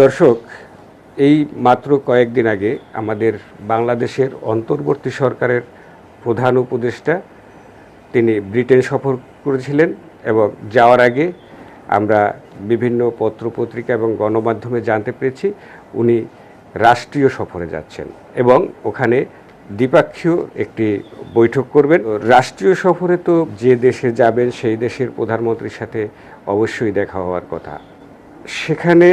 দর্শক, এই মাত্র কয়েকদিন আগে আমাদের বাংলাদেশের অন্তর্বর্তী সরকারের প্রধান উপদেষ্টা তিনি ব্রিটেন সফর করেছিলেন এবং যাওয়ার আগে আমরা বিভিন্ন পত্রপত্রিকা এবং গণমাধ্যমে জানতে পেরেছি উনি রাষ্ট্রীয় সফরে যাচ্ছেন এবং ওখানে দ্বিপাক্ষীয় একটি বৈঠক করবেন। রাষ্ট্রীয় সফরে তো যে দেশে যাবেন সেই দেশের প্রধানমন্ত্রীর সাথে অবশ্যই দেখা হওয়ার কথা। সেখানে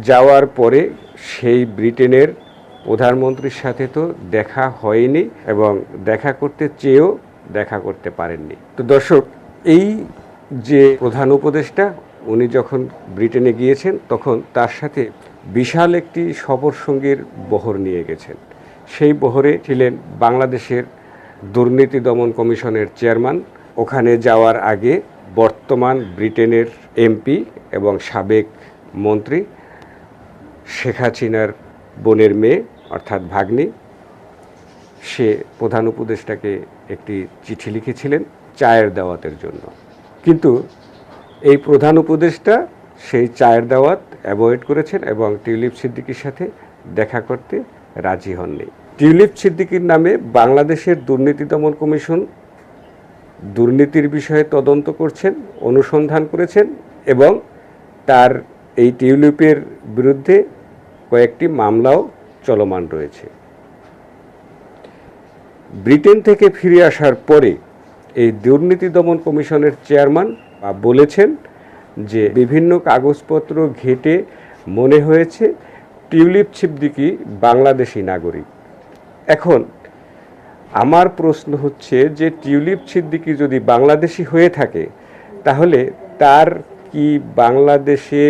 যাওয়ার পরে সেই ব্রিটেনের প্রধানমন্ত্রীর সাথে তো দেখা হয়নি এবং দেখা করতে চেয়েও দেখা করতে পারেননি। তো দর্শক, এই যে প্রধান উপদেষ্টা, উনি যখন ব্রিটেনে গিয়েছেন, তখন তার সাথে বিশাল একটি সফর সঙ্গীর বহর নিয়ে গেছেন। সেই বহরে ছিলেন বাংলাদেশের দুর্নীতি দমন কমিশনের চেয়ারম্যান। ওখানে যাওয়ার আগে বর্তমান ব্রিটেনের এমপি এবং সাবেক মন্ত্রী শেখ হাসিনার বোনের মেয়ে, অর্থাৎ ভাগ্নি, সে প্রধান উপদেষ্টাকে একটি চিঠি লিখেছিলেন চায়ের দাওয়াতের জন্য। কিন্তু এই প্রধান উপদেষ্টা সেই চায়ের দাওয়াত অ্যাভয়েড করেছেন এবং টিউলিপ সিদ্দিকির সাথে দেখা করতে রাজি হননি। টিউলিপ সিদ্দিকির নামে বাংলাদেশের দুর্নীতি দমন কমিশন দুর্নীতির বিষয়ে তদন্ত করছেন, অনুসন্ধান করেছেন এবং তার এই টিউলিপের বিরুদ্ধে কয়েকটি মামলাও চলমান রয়েছে। ব্রিটেন থেকে ফিরে আসার পরে এই দুর্নীতি দমন কমিশনের চেয়ারম্যান বলেছেন যে বিভিন্ন কাগজপত্র ঘেটে মনে হয়েছে টিউলিপ ছিদ্দিকি বাংলাদেশি নাগরিক। এখন আমার প্রশ্ন হচ্ছে যে টিউলিপ ছিদ্দিকি যদি বাংলাদেশি হয়ে থাকে, তাহলে তার কি বাংলাদেশে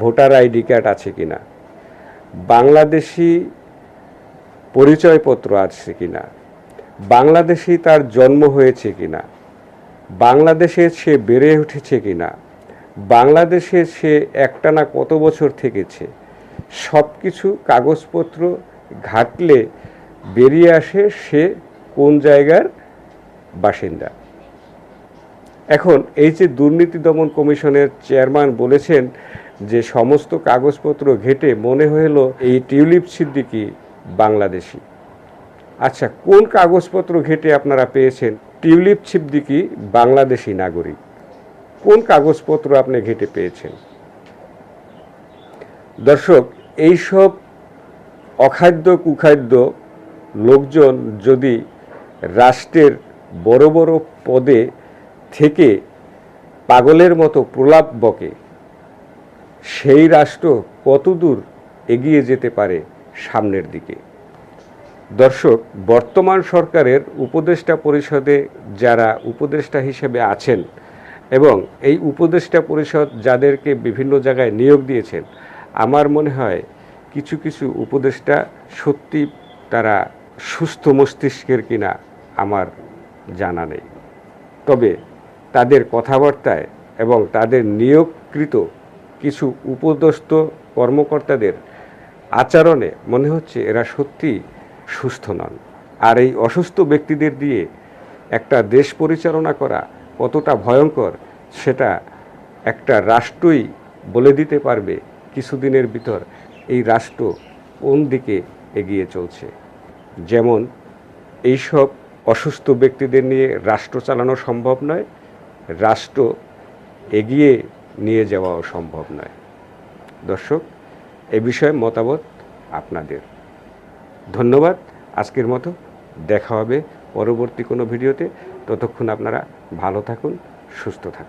ভোটার আইডি কার্ড আছে কিনা? বাংলাদেশি পরিচয়পত্র আছে কিনা? বাংলাদেশি তার জন্ম হয়েছে কিনা? বাংলাদেশে সে বেড়ে উঠেছে কিনা? বাংলাদেশে সে একটানা কত বছর থেকেছে? সব কিছু কাগজপত্র ঘাটলে বেরিয়ে আসে সে কোন জায়গার বাসিন্দা? এখন এই যে দুর্নীতি দমন কমিশনের চেয়ারম্যান বলেছেন যে সমস্ত কাগজপত্র ঘেটে মনে হলো এই টিউলিপ সিদ্দিকি বাংলাদেশি। আচ্ছা কোন কাগজপত্র ঘেটে আপনারা পেয়েছেন? টিউলিপ সিদ্দিকি বাংলাদেশি নাগরিক। কোন কাগজপত্র আপনি ঘেটে পেয়েছেন? দর্শক, এইসব অখাদ্য কুখাদ্য লোকজন যদি রাষ্ট্রের বড় বড় পদে থেকে পাগলের মতো প্রলাপ বকে সেই রাষ্ট্র কতদূর এগিয়ে যেতে পারে সামনের দিকে? দর্শক, বর্তমান সরকারের উপদেষ্টা পরিষদে যারা উপদেষ্টা হিসেবে আছেন এবং এই উপদেষ্টা পরিষদ যাদেরকে বিভিন্ন জায়গায় নিয়োগ দিয়েছেন, আমার মনে হয় কিছু কিছু উপদেষ্টা সত্যি তারা সুস্থ মস্তিষ্কের কিনা আমার জানা নেই। তবে তাদের কথাবার্তায় এবং তাদের নিয়োগকৃত কিছু উপদস্থ কর্মকর্তাদের আচরণে মনে হচ্ছে এরা সত্যি সুস্থ নন। আর এই অসুস্থ ব্যক্তিদের দিয়ে একটা দেশ পরিচালনা করা কতটা ভয়ঙ্কর, সেটা একটা রাষ্ট্রই বলে দিতে পারবে কিছুদিনের ভিতর এই রাষ্ট্র কোন দিকে এগিয়ে চলছে। যেমন, এইসব অসুস্থ ব্যক্তিদের নিয়ে রাষ্ট্র চালানো সম্ভব নয়। রাষ্ট্র এগিয়ে নিয়ে যাওয়াও সম্ভব নয়। দর্শক, এ বিষয়ে মতামত আপনাদের। ধন্যবাদ। আজকের মতো দেখা হবে পরবর্তী কোনো ভিডিওতে। ততক্ষণ আপনারা ভালো থাকুন, সুস্থ থাকুন।